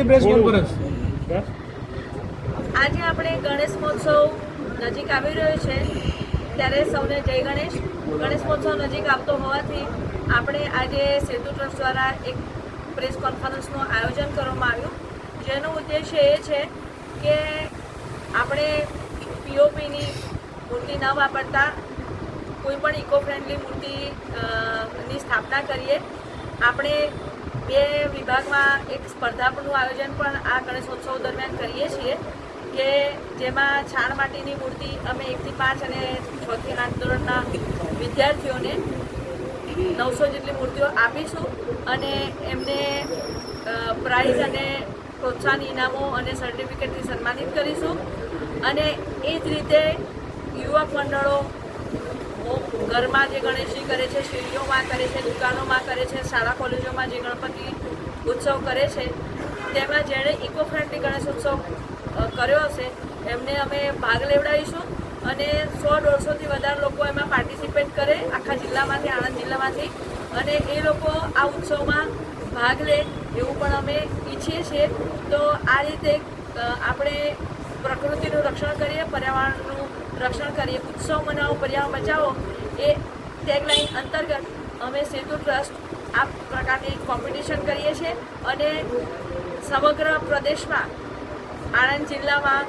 હતી press conference આજે આપણે ગણેશ મહોત્સવ નજીક આવી રહ્યો છે. ત્યારે સૌને જય ગણેશ. ગણેશ મહોત્સવ નજીક આવતો હોવાથી આપણે આજે સેતુ ટ્રસ્ટ દ્વારા એક પ્રેસ કોન્ફરન્સનું આયોજન કરવામાં આવ્યું. જેનો ઉદ્દેશ્ય એ છે કે આપણે પીઓપીની મૂર્તિ ન વાપરતા કોઈ પણ ઇકો ફ્રેન્ડલી મૂર્તિની સ્થાપના કરીએ. આપણે બે વિભાગમાં એક સ્પર્ધાનું આયોજન પણ આ ગણેશોત્સવ દરમિયાન કરીએ છીએ કે જેમાં છાણ માટીની મૂર્તિ અમે એકથી પાંચ અને છથી આઠ ધોરણના વિદ્યાર્થીઓને નવસો જેટલી મૂર્તિઓ આપીશું અને એમને પ્રાઇઝ અને પ્રોત્સાહન ઇનામો અને સર્ટિફિકેટથી સન્માનિત કરીશું. અને એ જ રીતે યુવક મંડળો ઘરમાં જે ગણેશજી કરે છે, શેરીઓમાં કરે છે, દુકાનોમાં કરે છે, શાળા કોલેજોમાં જે ગણપતિ ઉત્સવ કરે છે, તેમાં જેણે ઇકો ફ્રેન્ડલી ગણેશ ઉત્સવ કર્યો હશે, એમને અમે ભાગ લેવડાવીશું અને સો દોઢસોથી વધારે લોકો એમાં પાર્ટિસિપેટ કરે, આખા જિલ્લામાંથી, આણંદ જિલ્લામાંથી. અને એ લોકો આ ઉત્સવમાં ભાગ લે એવું પણ અમે ઈચ્છીએ છીએ. તો આ રીતે આપણે પ્રકૃતિનું રક્ષણ કરીએ, પર્યાવરણનું રક્ષણ કરીએ. ઉત્સવ મનાવો, પર્યાવરણ બચાવો એ ટેગલાઇન અંતર્ગત અમે સેતુ ટ્રસ્ટ આ પ્રકારની કોમ્પિટિશન કરીએ છીએ અને સમગ્ર પ્રદેશમાં, આણંદ જિલ્લામાં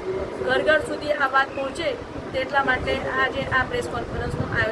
ઘર ઘર સુધી આ વાત પહોંચે તેટલા માટે આજે આ પ્રેસ કોન્ફરન્સનું આયોજન